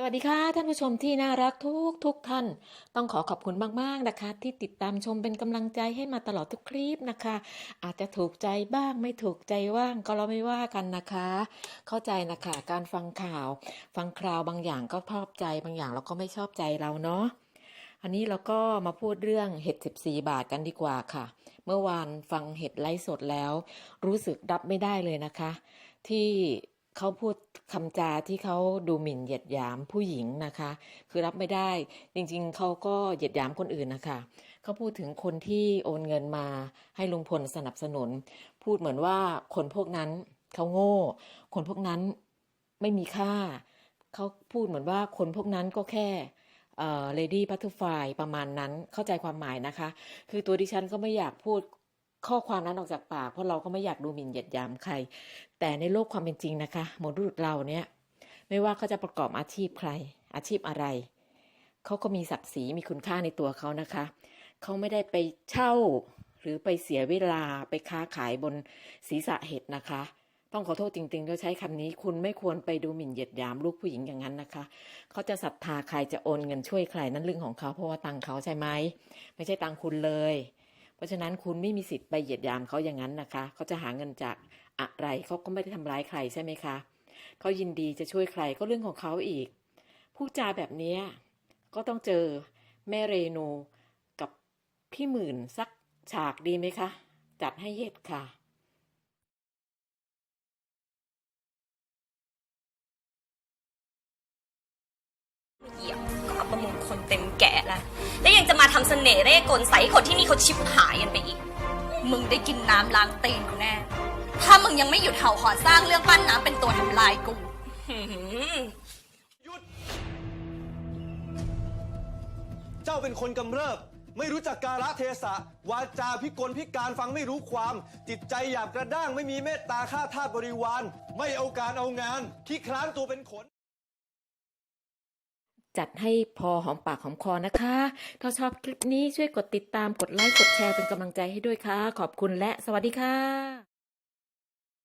สวัสดีค่ะท่านผู้ชมที่น่ารักทุกทุกท่าน ต้องขอขอบคุณมากๆนะคะ ที่ติดตามชมเป็นกำลังใจให้มาตลอดทุกคลิปนะคะ อาจจะถูกใจบ้างไม่ถูกใจว่างก็เราไม่ว่ากันนะคะ เข้าใจนะคะการฟังข่าว ฟังคราวบางอย่างก็ชอบใจบางอย่างเราก็ไม่ชอบใจเราเนาะอันนี้เราก็มาพูดเรื่องเห็ด 14 บาทกันดีกว่าค่ะ เมื่อวานฟังเห็ดไลฟ์สดแล้ว รู้สึกรับไม่ได้เลยนะคะ ที่ เขาพูดคำจาที่เขาดูหมิ่นเหยียดหยามผู้หญิงนะคะ คือรับไม่ได้จริงๆ เขาก็เหยียดหยามคนอื่นนะคะเขาพูดถึงคนที่โอนเงินมาให้ลุงพลสนับสนุน พูดเหมือนว่าคนพวกนั้นเขาโง่ คนพวกนั้นไม่มีค่า เขาพูดเหมือนว่าคนพวกนั้นก็แค่เอ่อ lady butterfly ประมาณนั้นเข้าใจความหมายนะคะ คือตัวดิฉันก็ไม่อยากพูด ข้อความนั้นออกจากปากเพราะเราก็ไม่อยากดูหมิ่นเหยียดยามใคร แต่ในโลกความเป็นจริงนะคะมนุษย์เราเนี่ยไม่ว่าเขาจะประกอบอาชีพใคร อาชีพอะไร เขาก็มีศักดิ์ศรีมีคุณค่าในตัวเขานะคะ เขาไม่ได้ไปเช่าหรือไปเสียเวลาไปค้าขายบนศีรษะเห็ดนะคะ ต้องขอโทษจริงๆด้วยใช้คำนี้คุณไม่ควรไปดูหมิ่นเหยียดยามลูกผู้หญิงอย่างนั้นนะคะ เขาจะศรัทธาใครจะโอนเงินช่วยใครนั่นเรื่องของเขาเพราะว่าตังเขาใช่ไหมไม่ใช่ตังคุณเลย เพราะฉะนั้นคุณไม่มีสิทธิ์ไปเหยียดยามเขาอย่างนั้นนะคะ เขาจะหาเงินจากอะไรเขาก็ไม่ได้ทำร้ายใครใช่ไหมคะ เขายินดีจะช่วยใครก็เรื่องของเขาอีก ผู้จาแบบนี้ก็ต้องเจอแม่เรนูกับพี่หมื่นสักฉากดีไหมคะ จัดให้เย็ดค่ะ เหยียบก็อับประมงคลเต็มแก่แล้วแล้วยังจะมาทำเสน่ห์เร่กลใส่คนที่นี่เขาชิบหายกันไปอีก มึงได้กินน้ำล้างตีนกูแน่ ถ้ามึงยังไม่หยุดเห่าหอนสร้างเรื่องปั้นน้ำเป็นตัวทำลายกูหืมเจ้าเป็นคนกำเริบ ไม่รู้จักกาลเทศะ วาจาพิกลพิการฟังไม่รู้ความ จิตใจหยาบกระด้างไม่มีเมตตาฆ่าทาสบริวาร ไม่เอาการเอางานขี้คร้านตัวเป็นขน จัดให้พอหอมปากหอมคอนะคะ ถ้าชอบคลิปนี้ช่วยกดติดตามกดไลค์กดแชร์เป็นกำลังใจให้ด้วยค่ะ ขอบคุณและสวัสดีค่ะ